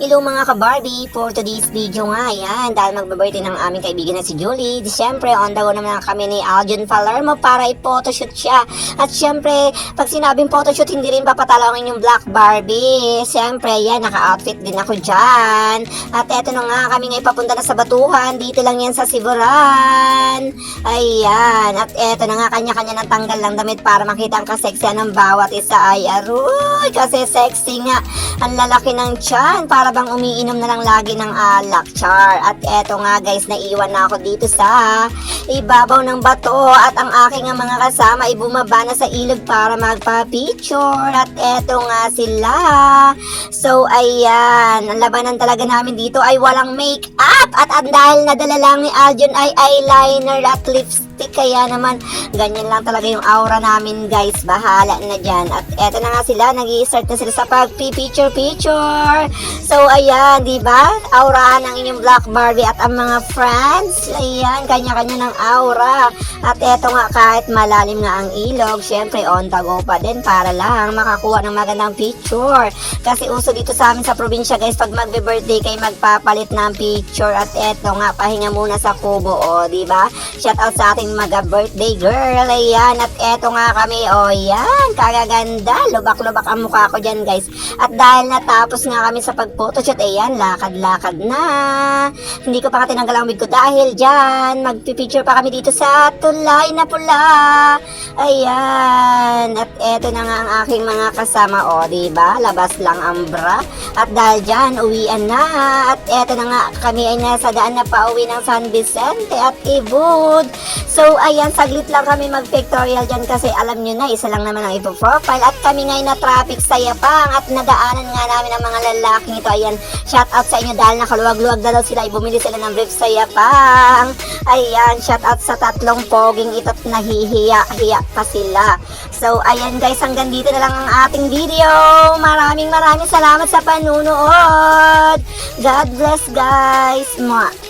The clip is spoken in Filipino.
Hello mga ka-Barbie, for today's video nga, yan, dahil magbe-birthday ng aming kaibigan na si Julie, di syempre, on the go naman kami ni Aljon Palermo para i-photoshoot siya. At syempre, pag sinabing photoshoot, hindi rin papatalangin yung Black Barbie. Syempre, yan, naka-outfit din ako dyan. At eto na nga, kami nga ipapunta na sa Batuhan, dito lang yan sa Siburan. Ayan, at eto na nga, kanya-kanya ng tanggal ng damit para makita ang kaseksyan ng bawat isa. Ay, aroy, kasi sexy nga. Ang lalaki ng tiyan, para bang umiinom na lang lagi ng alak, char. At eto nga guys, naiwan na ako dito sa ibabaw ng bato at ang aking nga mga kasama ay bumaba na sa ilog para magpa-picture. At eto nga sila. So, ayan, ang labanan talaga namin dito ay walang make-up at ang dahil nadala lang ni Aljon ay eyeliner at lipstick. Kaya naman, ganyan lang talaga yung aura namin guys. Bahala na dyan. At eto na nga sila, nag start na sila sa pag-picture-picture. So, ayan, di ba? Aurahan ang inyong Black Barbie at ang mga friends. Ayan, kanya-kanya ng aura. At eto nga, kahit malalim nga ang ilog, syempre on the go pa din para lang makakuha ng magandang picture. Kasi uso dito sa amin sa probinsya guys, pag magbe-birthday kayo magpapalit ng picture. At eto nga, pahinga muna sa kubo, o, di ba? Shout out sa ating mga birthday girl. Ayan, at eto nga kami, o, yan, kagaganda. Lubak-lubak ang mukha ko dyan guys. At dahil natapos nga kami sa pag-photoshoot, ayan, lakad-lakad na. Hindi ko pa nga tinanggal ang wig ko dahil dyan, magpipicture pa kami dito sa tulay na pula. Ayan, at eto na nga ang aking mga kasama, o, diba? Labas lang ang bra. At dahil dyan, uwian na. At eto na nga, kami ay nasa daan na pauwi ng San Vicente at Ibud. So, ayan, saglit lang kami mag-pictorial dyan kasi alam nyo na, isa lang naman ang ipo-profile. At kami ngay na traffic sa Yapang at nadaanan nga namin ang mga lalaking ito. Ayan, shout out sa inyo dahil nakaluwag-luwag na daw sila. Bumili sila ng brief sa Yapang. Ayan, shout out sa tatlong poging ito at nahihiya-hiya pa sila. So, ayan guys, hanggang dito na lang ang ating video. Maraming maraming salamat sa panunood. God bless guys. Mwah.